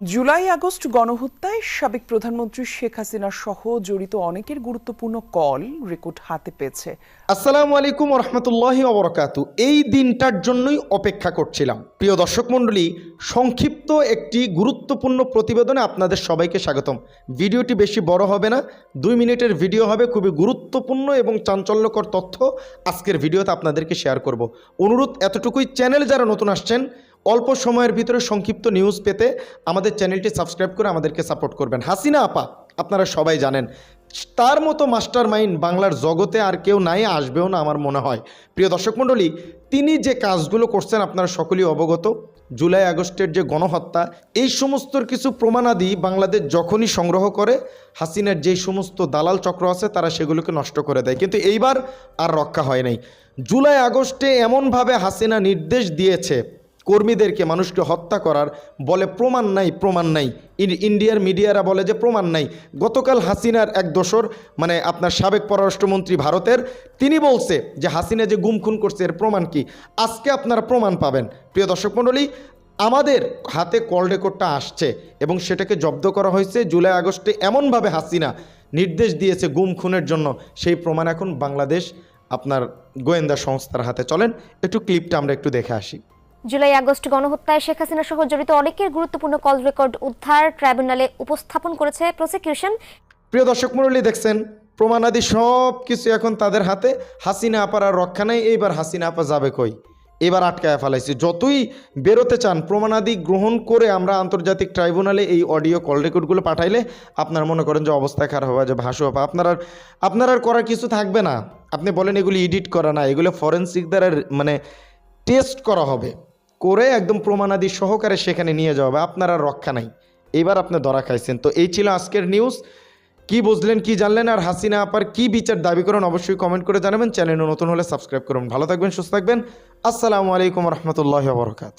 July August গণহত্যায় সাবেক প্রধানমন্ত্রী শেখ হাসিনা সহ জড়িত অনেকের গুরুত্বপূর্ণ কল রেকর্ড হাতে পেয়েছে। আসসালামু আলাইকুম রহমতুল্লাহি অবরকাতু এই দিনটার জন্যই অপেক্ষা করছিলাম। প্রিয় দর্শক মণ্ডলী, সংক্ষিপ্ত একটি গুরুত্বপূর্ণ প্রতিবেদনে আপনাদের সবাইকে স্বাগতম। ভিডিওটি বেশি বড় হবে না, দুই মিনিটের ভিডিও হবে খুবই গুরুত্বপূর্ণ এবং চাঞ্চল্যকর তথ্য আজকের ভিডিওতে আপনাদেরকে শেয়ার করব। অনুরোধ, এতটুকুই। চ্যানেল যারা নতুন আসছেন অল্প সময়ের ভিতরে সংক্ষিপ্ত নিউজ পেতে আমাদের চ্যানেলটি সাবস্ক্রাইব করে আমাদেরকে সাপোর্ট করবেন। হাসিনা আপা, আপনারা সবাই জানেন, তার মতো মাস্টার মাইন্ড বাংলার জগতে আর কেউ নাই, আসবেও না আমার মনে হয়। প্রিয় দর্শক মণ্ডলী, তিনি যে কাজগুলো করছেন আপনারা সকলেই অবগত। জুলাই আগস্টের যে গণহত্যা, এই সমস্তর কিছু প্রমাণাদি বাংলাদেশ যখনই সংগ্রহ করে, হাসিনার যেই সমস্ত দালাল চক্র আছে, তারা সেগুলোকে নষ্ট করে দেয়। কিন্তু এইবার আর রক্ষা হয় নাই। জুলাই আগস্টে এমনভাবে হাসিনা নির্দেশ দিয়েছে কর্মীদেরকে মানুষকে হত্যা করার বলে প্রমাণ নাই প্রমাণ নাই। ইন- ইন্ডিয়ার মিডিয়ারা বলে যে প্রমাণ নাই। গতকাল হাসিনার এক দোসর মানে আপনার সাবেক পররাষ্ট্রমন্ত্রী ভারতের, তিনি বলছে যে হাসিনা যে গুম খুন করছে এর প্রমাণ কি? আজকে আপনারা প্রমাণ পাবেন। প্রিয় দর্শক মণ্ডলী, আমাদের হাতে কল রেকর্ডটা আসছে এবং সেটাকে জব্দ করা হয়েছে জুলাই আগস্টে এমনভাবে হাসিনা নির্দেশ দিয়েছে গুম খুনের জন্য। সেই প্রমাণ এখন বাংলাদেশ আপনার গোয়েন্দা সংস্থার হাতে। চলেন, একটু ক্লিপটা আমরা একটু দেখে আসি। জুলাই আগস্ট গণহত্যায় শেখ হাসিনা সহ জড়িত অনেকের গুরুত্বপূর্ণ কল রেকর্ড উদ্ধার ট্রাইব্যুনালে উপস্থাপন করেছে প্রসিকিউশন। প্রিয় দর্শক মণ্ডলী, দেখছেন প্রমাণাদি সব কিছু এখন তাদের হাতে। হাসিনা আপার আর রক্ষা নাই, এইবার হাসিনা আপা যাবে কই? এবার আটকায় ফেলাইছি। যতই বেরোতে চান, প্রমাণাদি গ্রহণ করে আমরা আন্তর্জাতিক ট্রাইব্যুনালে এই অডিও কল রেকর্ডগুলো পাঠাইলে আপনারা মনে করেন যে অবস্থা খারাপ হবে যে ভাসু আপা। আপনার আর আপনার আর করার কিছু থাকবে না। আপনি বলেন এগুলি এডিট করা না, এগুলো ফরেন্সিক দ্বারা মানে টেস্ট করা হবে। করে একদম প্রমাণাদি সহকারে সেখানে নিয়ে যাওয়া হবে। আপনার আর রক্ষা নাই। এবার আপনি ধরা খাইছেন। তো এই ছিল আজকের নিউজ কি বুঝলেন, কি জানলেন আর হাসিনা আপার কি বিচার দাবি করেন অবশ্যই কমেন্ট করে জানাবেন। চ্যানেলে নতুন হলে সাবস্ক্রাইব করুন। ভালো থাকবেন, সুস্থ থাকবেন। আসসালামু আলাইকুম রহমতুল্লাহ বরকাত